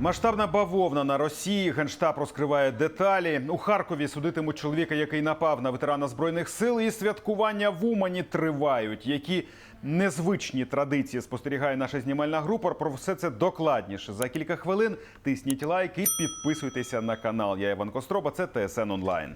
Масштабна бавовна на Росії. Генштаб розкриває деталі. У Харкові судитимуть чоловіка, який напав на ветерана збройних сил, і святкування в Умані тривають. Які незвичні традиції спостерігає наша знімальна група. Про все це докладніше за кілька хвилин. Тисніть лайк і підписуйтеся на канал. Я Іван Костроба. Це ТСН онлайн.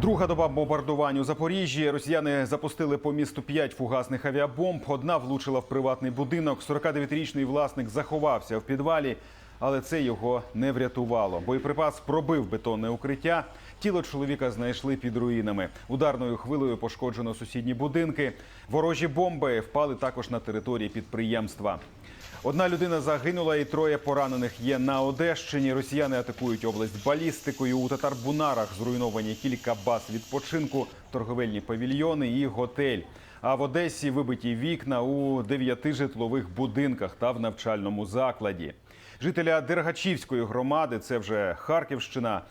Друга доба бомбардувань у Запоріжжі. Росіяни запустили по місту п'ять фугасних авіабомб. Одна влучила в приватний будинок. 49-річний власник заховався в підвалі, але це його не врятувало. Боєприпас пробив бетонне укриття. Тіло чоловіка знайшли під руїнами. Ударною хвилею пошкоджено сусідні будинки. Ворожі бомби впали також на території підприємства. Одна людина загинула і троє поранених є на Одещині. Росіяни атакують область балістикою. У Татарбунарах зруйновані кілька баз відпочинку, торговельні павільйони і готель. А в Одесі вибиті вікна у дев'яти житлових будинках та в навчальному закладі. Жителя Дергачівської громади, це вже Харківщина,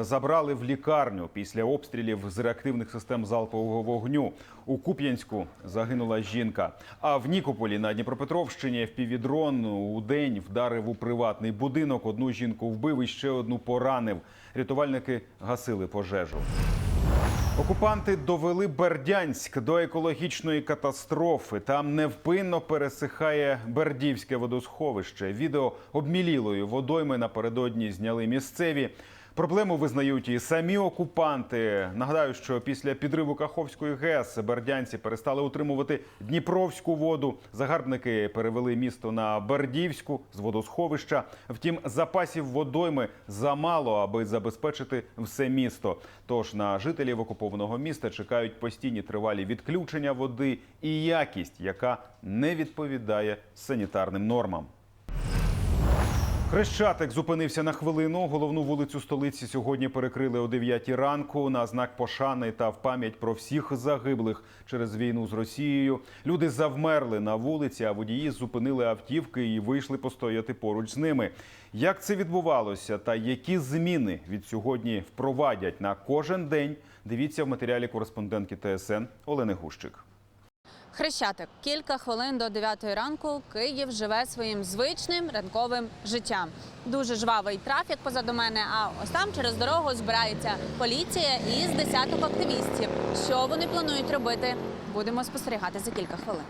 забрали в лікарню після обстрілів з реактивних систем залпового вогню. У Куп'янську загинула жінка. А в Нікополі на Дніпропетровщині впівдрон у день вдарив у приватний будинок. Одну жінку вбив і ще одну поранив. Рятувальники гасили пожежу. Окупанти довели Бердянськ до екологічної катастрофи. Там невпинно пересихає Бердівське водосховище. Відео обмілілої водойми напередодні зняли місцеві. Проблему визнають і самі окупанти. Нагадаю, що після підриву Каховської ГЕС бердянці перестали утримувати Дніпровську воду. Загарбники перевели місто на Бердівську з водосховища. Втім, запасів водойми замало, аби забезпечити все місто. Тож на жителів окупованого міста чекають постійні тривалі відключення води і якість, яка не відповідає санітарним нормам. Хрещатик зупинився на хвилину. Головну вулицю столиці сьогодні перекрили о 9 ранку на знак пошани та в пам'ять про всіх загиблих через війну з Росією. Люди завмерли на вулиці, а водії зупинили автівки і вийшли постояти поруч з ними. Як це відбувалося та які зміни від сьогодні впровадять на кожен день? Дивіться в матеріалі кореспондентки ТСН Олени Гущик. Хрещатик. Кілька хвилин до 9 ранку Київ живе своїм звичним ранковим життям. Дуже жвавий трафік позаду мене. А ось там через дорогу збирається поліція із десяток активістів. Що вони планують робити? Будемо спостерігати за кілька хвилин.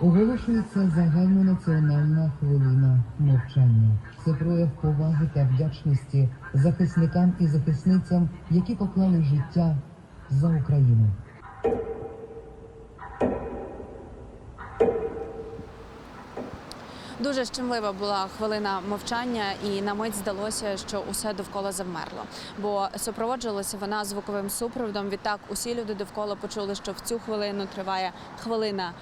Оголошується загальнонаціональна хвилина мовчання. Це прояв поваги та вдячності захисникам і захисницям, які поклали життя за Україну. Дуже щемлива була хвилина мовчання, і на мить здалося, що усе довкола завмерло. Бо супроводжувалася вона звуковим супроводом. Відтак усі люди довкола почули, що в цю хвилину триває хвилина,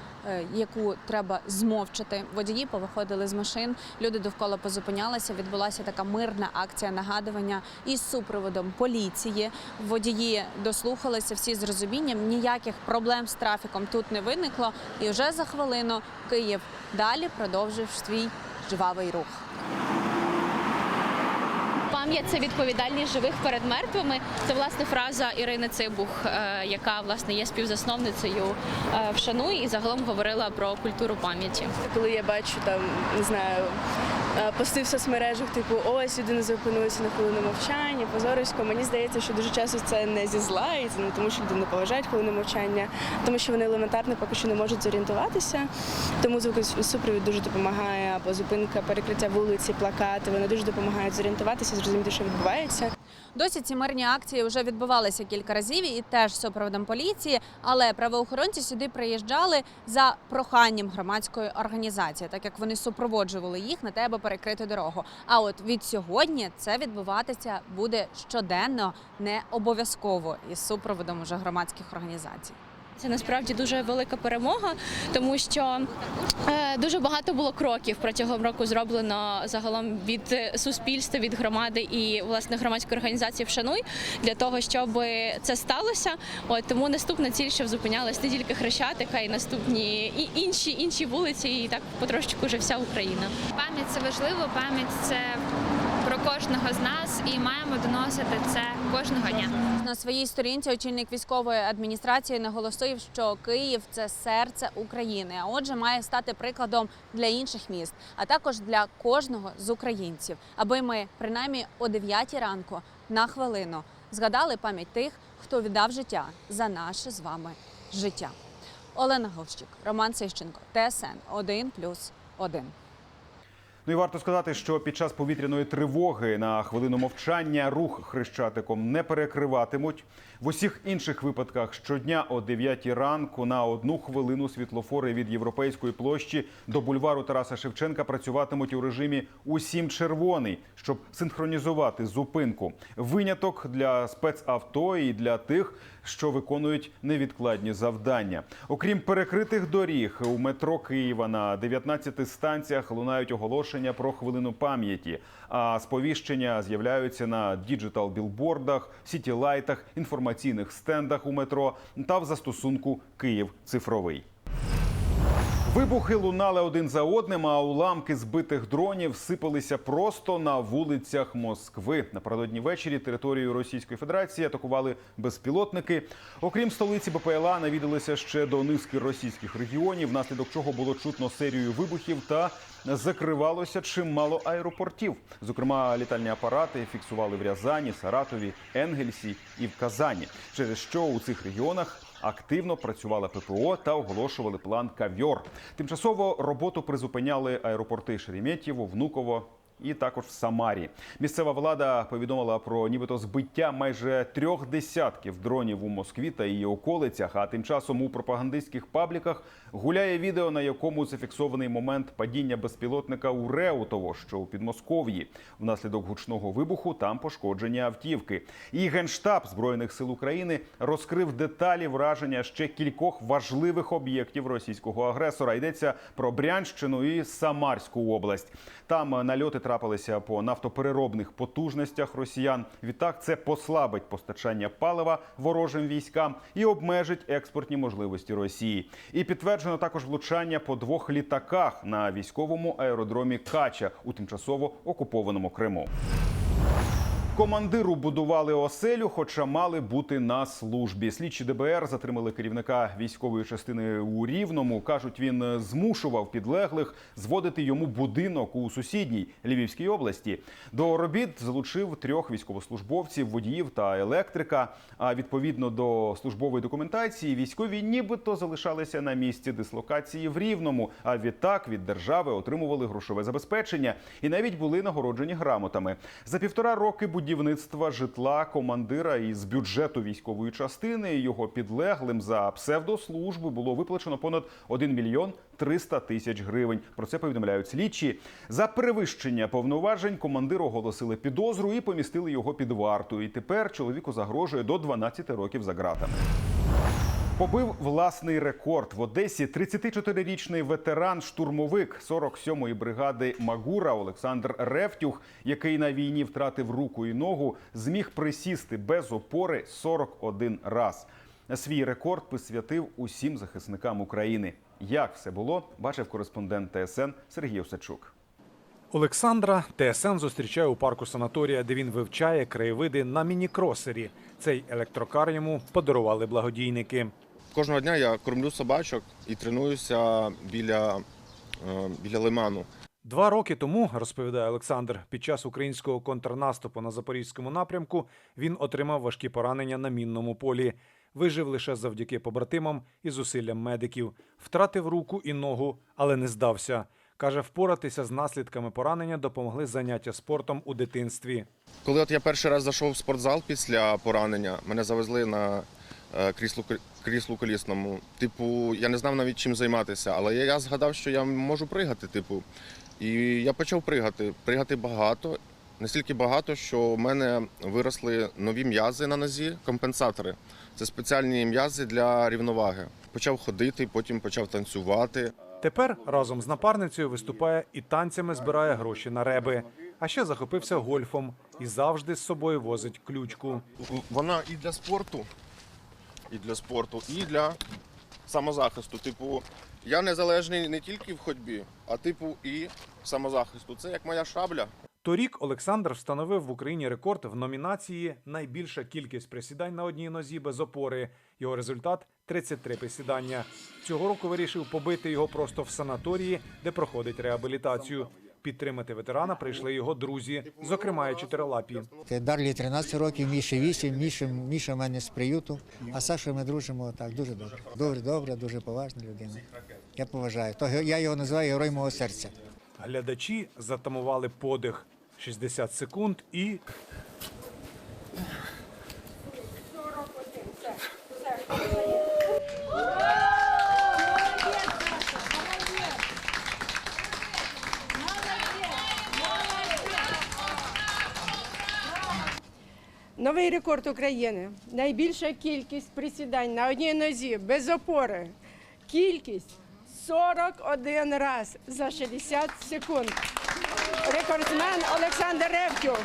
яку треба змовчати. Водії повиходили з машин, люди довкола позупинялися. Відбулася така мирна акція нагадування із супроводом поліції. Водії дослухалися всі з розумінням. Ніяких проблем з трафіком тут не виникло. І вже за хвилину Київ далі продовжив свій жвавий рух. Пам'ять це відповідальність живих перед мертвими. Це власне фраза Ірини Цибух, е, яка власне є співзасновницею е, «Вшануй» і загалом говорила про культуру пам'яті. коли я бачу там, не знаю, пости в соцмережах, типу, ось людина зупинилася на хвилину мовчання, позорисько. Мені здається, що дуже часто це не зі зла, і це не тому, що люди не поважають хвилину мовчання, тому що вони елементарно поки що не можуть зорієнтуватися. Тому звукосупровід дуже допомагає, або зупинка, перекриття вулиці, плакати. Вони дуже допомагають зорієнтуватися, зрозуміти, що відбувається. Досі ці мирні акції вже відбувалися кілька разів і теж з супроводом поліції. Але правоохоронці сюди приїжджали за проханням громадської організації, так як вони супроводжували їх на те, аби перекрити дорогу. А от від сьогодні це відбуватися буде щоденно, не обов'язково із супроводом уже громадських організацій. Це насправді дуже велика перемога, тому що е, дуже багато було кроків протягом року зроблено загалом від суспільства, від громади і власне громадської організації Вшануй для того, щоб це сталося. От тому наступна ціль, щоб зупинялась не тільки Хрещатика, і наступні і інші інші вулиці, і так потрошечку вже вся Україна. Пам'ять це важливо, пам'ять це кожного з нас і маємо доносити це кожного дня. На своїй сторінці очільник військової адміністрації наголосив, що Київ це серце України, а отже, має стати прикладом для інших міст, а також для кожного з українців, аби ми принаймні о 9 ранку на хвилину згадали пам'ять тих, хто віддав життя за наше з вами життя. Олена Говщик, Роман Сищенко, ТСН 1+,1. Ну і варто сказати, що під час повітряної тривоги на хвилину мовчання рух хрещатиком не перекриватимуть. В усіх інших випадках щодня о 9 ранку на одну хвилину світлофори від європейської площі до бульвару Тараса Шевченка працюватимуть у режимі усім червоний, щоб синхронізувати зупинку. Виняток для спецавто і для тих, що виконують невідкладні завдання. Окрім перекритих доріг у метро Києва на 19 станціях лунають оголошення про хвилину пам'яті. А сповіщення з'являються на діджитал-білбордах, сітілайтах, інформаційних стендах у метро та в застосунку Київ цифровий. Вибухи лунали один за одним, а уламки збитих дронів сипалися просто на вулицях Москви. Напередодні ввечері територію Російської Федерації атакували безпілотники. Окрім столиці БПЛА, навідалися ще до низки російських регіонів, внаслідок чого було чутно серію вибухів та закривалося чимало аеропортів. Зокрема, літальні апарати фіксували в Рязані, Саратові, Енгельсі і в Казані, через що у цих регіонах активно працювала ППО та оголошували план кавьор. Тимчасово роботу призупиняли аеропорти Шереметьєво, Внуково. І також в Самарі місцева влада повідомила про нібито збиття майже трьох десятків дронів у Москві та її околицях. А тим часом у пропагандистських пабліках гуляє відео, на якому зафіксований момент падіння безпілотника у Реутово, що у Підмосков'ї. Внаслідок гучного вибуху там пошкоджені автівки. І генштаб збройних сил України розкрив деталі враження ще кількох важливих об'єктів російського агресора. Йдеться про Брянщину і Самарську область. Там нальоти трапилися по нафтопереробних потужностях росіян. Відтак це послабить постачання палива ворожим військам і обмежить експортні можливості Росії. І підтверджено також влучання по двох літаках на військовому аеродромі Кача у тимчасово окупованому Криму. Командиру будували оселю, хоча мали бути на службі. Слідчі ДБР затримали керівника військової частини у Рівному. кажуть, він змушував підлеглих зводити йому будинок у сусідній Львівській області. До робіт залучив трьох військовослужбовців, водіїв та електрика. А відповідно до службової документації, військові нібито залишалися на місці дислокації в Рівному. А відтак від держави отримували грошове забезпечення і навіть були нагороджені грамотами. За півтора роки будівництва житла командира із бюджету військової частини його підлеглим за псевдослужби було виплачено понад 1 мільйон 300 тисяч гривень. Про це повідомляють слідчі. За перевищення повноважень командиру оголосили підозру і помістили його під варту. І тепер чоловіку загрожує до 12 років за ґратами. Побив власний рекорд в Одесі 34-річний ветеран-штурмовик 47-ї бригади Магура Олександр Ревтюх, який на війні втратив руку і ногу, зміг присісти без опори 41 раз. Свій рекорд присвятив усім захисникам України. Як все було, бачив кореспондент ТСН Сергій Осадчук. Олександра ТСН зустрічає у парку санаторія, де він вивчає краєвиди на міні-кросері. Цей електрокар йому подарували благодійники. Кожного дня я кормлю собачок і тренуюся біля, е, біля лиману. Два роки тому, розповідає Олександр, під час українського контрнаступу на запорізькому напрямку він отримав важкі поранення на мінному полі. Вижив лише завдяки побратимам і зусиллям медиків. Втратив руку і ногу, але не здався. Каже, впоратися з наслідками поранення допомогли заняття спортом у дитинстві. Коли от я перший раз зайшов в спортзал після поранення, мене завезли на е, кріслу, кріслу колісному. Типу, я не знав навіть чим займатися, але я згадав, що я можу пригати. Типу, і я почав пригати. Пригати багато, настільки багато, що в мене виросли нові м'язи на нозі, компенсатори. Це спеціальні м'язи для рівноваги. Почав ходити, потім почав танцювати. Тепер разом з напарницею виступає і танцями збирає гроші на реби. А ще захопився гольфом і завжди з собою возить ключку. Вона і для спорту, і для спорту, і для самозахисту. Типу, я незалежний не тільки в ходьбі, а типу і самозахисту. Це як моя шабля. Торік Олександр встановив в Україні рекорд в номінації Найбільша кількість присідань на одній нозі без опори. Його результат 33 присідання. Цього року вирішив побити його просто в санаторії, де проходить реабілітацію. Підтримати ветерана прийшли його друзі, зокрема і чотирилапі. Дарлі 13 років, Міші 8, Міша, Міша в мене з приюту, а Саша ми дружимо так, дуже добре. Дуже добре, дуже поважна людина. Я поважаю. То я його називаю герой мого серця. Глядачі затамували подих 60 секунд і Новий рекорд України. Найбільша кількість присідань на одній нозі без опори. Кількість 41 раз за 60 секунд. Рекордсмен Олександр Ревтюк.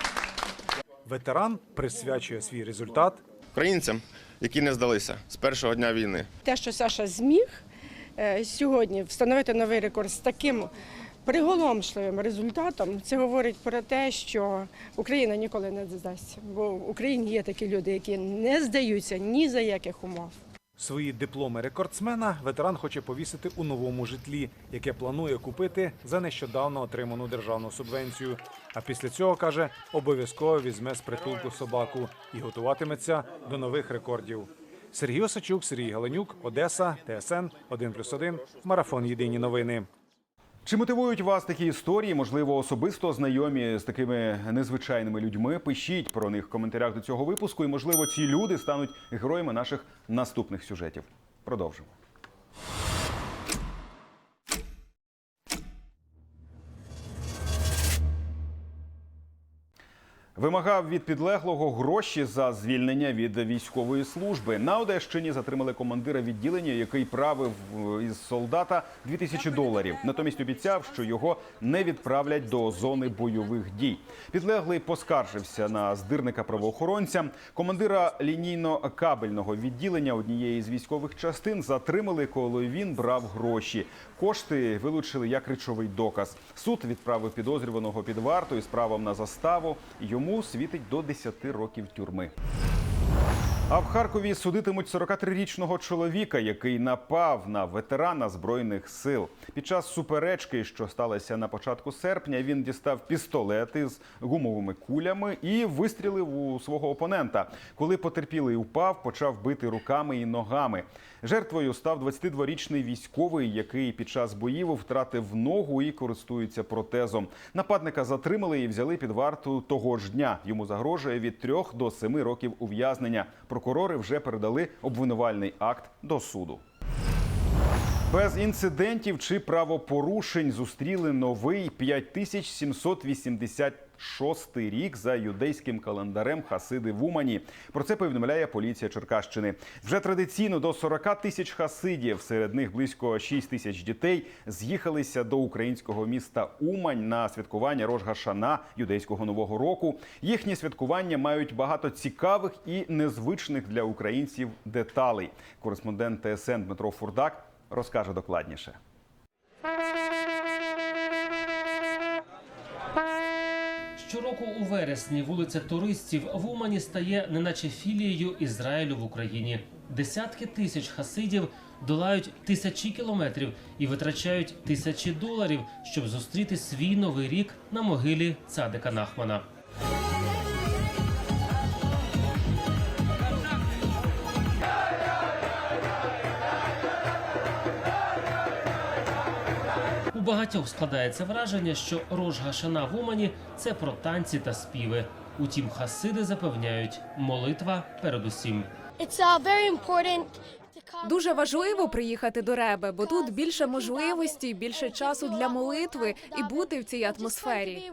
ветеран присвячує свій результат Українцям, які не здалися з першого дня війни. Те, що Саша зміг е, сьогодні встановити новий рекорд з таким приголомшливим результатом, це говорить про те, що Україна ніколи не здасться. Бо в Україні є такі люди, які не здаються ні за яких умов. Свої дипломи рекордсмена ветеран хоче повісити у новому житлі, яке планує купити за нещодавно отриману державну субвенцію. А після цього каже, обов'язково візьме з притулку собаку і готуватиметься до нових рекордів. Сергій Осачук, Сергій Галенюк, Одеса, ТСН 1+,1, Марафон Єдині новини. Чи мотивують вас такі історії? Можливо, особисто знайомі з такими незвичайними людьми? Пишіть про них в коментарях до цього випуску, і можливо, ці люди стануть героями наших наступних сюжетів. Продовжимо. Вимагав від підлеглого гроші за звільнення від військової служби. На Одещині затримали командира відділення, який правив е, із солдата 2000 доларів. Натомість обіцяв, що його не відправлять до зони бойових дій. Підлеглий поскаржився на здирника правоохоронця. Командира лінійно-кабельного відділення однієї з військових частин затримали, коли він брав гроші. Кошти вилучили як речовий доказ. Суд відправив підозрюваного під варту із правом на заставу. Йому світить до 10 років тюрми. А в Харкові судитимуть 43-річного чоловіка, який напав на ветерана збройних сил. Під час суперечки, що сталося на початку серпня, він дістав пістолети з гумовими кулями і вистрілив у свого опонента. Коли потерпілий упав, почав бити руками і ногами. Жертвою став 22-річний військовий, який під час боїв втратив ногу і користується протезом. Нападника затримали і взяли під варту того ж дня. Йому загрожує від 3 до 7 років ув'язнення. Прокурори вже передали обвинувальний акт до суду. Без інцидентів чи правопорушень зустріли новий 5786 рік за юдейським календарем Хасиди в Умані. Про це повідомляє поліція Черкащини. Вже традиційно до 40 тисяч хасидів, серед них близько 6 тисяч дітей, з'їхалися до українського міста Умань на святкування Рожгашана юдейського нового року. Їхні святкування мають багато цікавих і незвичних для українців деталей. Кореспондент ТСН Дмитро Фурдак розкаже докладніше. Щороку у вересні вулиця туристів в Умані стає неначе філією Ізраїлю в Україні. Десятки тисяч хасидів долають тисячі кілометрів і витрачають тисячі доларів, щоб зустріти свій новий рік на могилі цадика Нахмана. Багатьох складається враження, що Рож Гашана в Умані це про танці та співи. Утім, хасиди запевняють, молитва передусім. Uh. Дуже важливо приїхати до Реби, бо тут більше можливостей, більше часу для молитви і бути в цій атмосфері.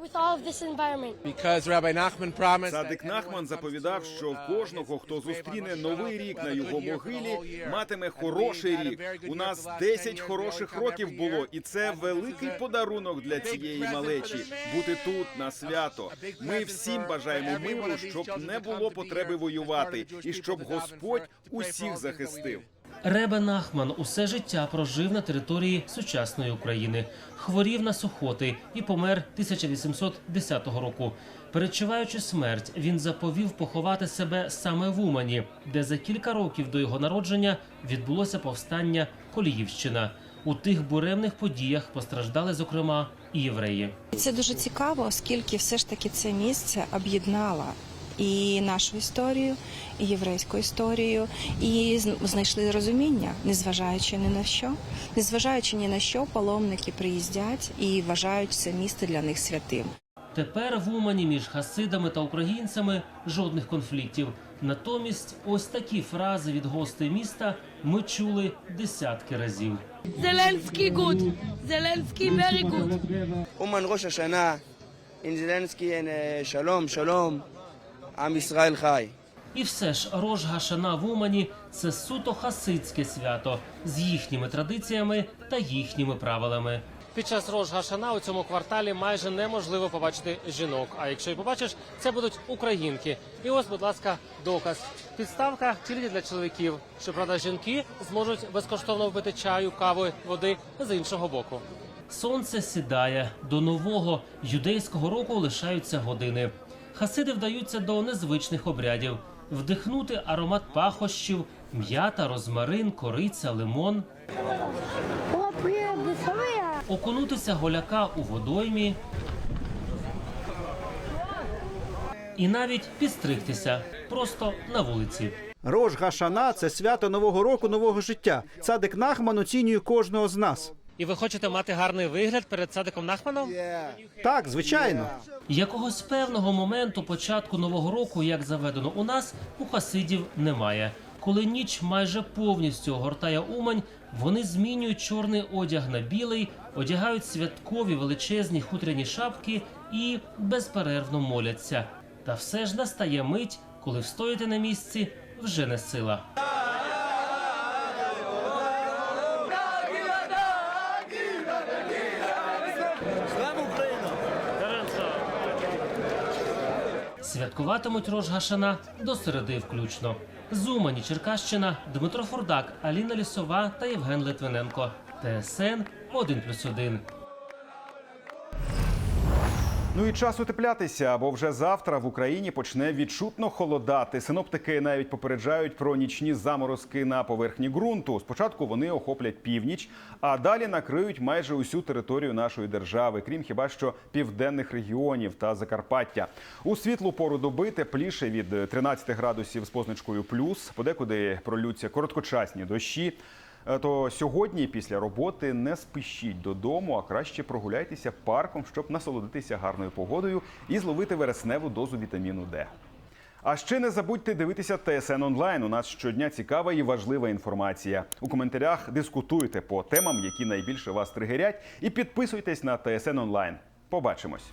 Садик Нахман заповідав, що кожного, хто зустріне новий рік на його могилі, матиме хороший рік. У нас 10 хороших років було, і це великий подарунок для цієї малечі бути тут на свято. Ми всім бажаємо миру, щоб не було потреби воювати, і щоб Господь усіх захистив. Ребе Нахман усе життя прожив на території сучасної України, хворів на сухоти і помер 1810 року. Перечуваючи смерть, він заповів поховати себе саме в Умані, де за кілька років до його народження відбулося повстання Коліївщина. У тих буремних подіях постраждали, зокрема, і євреї. Це дуже цікаво, оскільки все ж таки це місце об'єднало і нашу історію, і єврейську історію, і знайшли розуміння, незважаючи ні на що, незважаючи ні на що, паломники приїздять і вважають це місто для них святим. Тепер в Умані між хасидами та українцями жодних конфліктів. Натомість, ось такі фрази від гостей міста ми чули десятки разів. Зеленський гуд, Зеленський very good. Уман Роша Шана, Зеленський е, шалом, шалом. עם ישראל חי. І все ж Рож Гашана в Умані це суто хасидське свято з їхніми традиціями та їхніми правилами. Під час Рож Гашана у цьому кварталі майже неможливо побачити жінок. А якщо і побачиш, це будуть українки. І ось, будь ласка, доказ. Підставка тільки для чоловіків. Щоправда, жінки зможуть безкоштовно вбити чаю, кави, води з іншого боку. Сонце сідає до нового юдейського року лишаються години. Хасиди вдаються до незвичних обрядів: вдихнути аромат пахощів, м'ята, розмарин, кориця, лимон, окунутися голяка у водоймі і навіть підстригтися просто на вулиці. Рож Гашана це свято нового року, нового життя. Цадик Нахман оцінює кожного з нас. І ви хочете мати гарний вигляд перед садиком Нахманом? Так, звичайно. Якогось певного моменту початку нового року, як заведено у нас, у хасидів немає. Коли ніч майже повністю огортає Умань, вони змінюють чорний одяг на білий, одягають святкові величезні хутряні шапки і безперервно моляться. Та все ж настає мить, коли встояти на місці вже не сила. Святкуватимуть Рож Гашана до середи включно. З Умані, Черкащина, Дмитро Фурдак, Аліна Лісова та Євген Литвиненко. ТСН 1+,1. Ну і час утеплятися, бо вже завтра в Україні почне відчутно холодати. Синоптики навіть попереджають про нічні заморозки на поверхні ґрунту. Спочатку вони охоплять північ, а далі накриють майже усю територію нашої держави, крім хіба що південних регіонів та Закарпаття. У світлу пору доби тепліше від 13 градусів з позначкою плюс. Подекуди пролються короткочасні дощі. Е, То сьогодні після роботи не спішіть додому, а краще прогуляйтеся парком, щоб насолодитися гарною погодою і зловити вересневу дозу вітаміну Д. А ще не забудьте дивитися ТСН онлайн. У нас щодня цікава і важлива інформація. У коментарях дискутуйте по темам, які найбільше вас тригерять, і підписуйтесь на ТСН онлайн. Побачимось.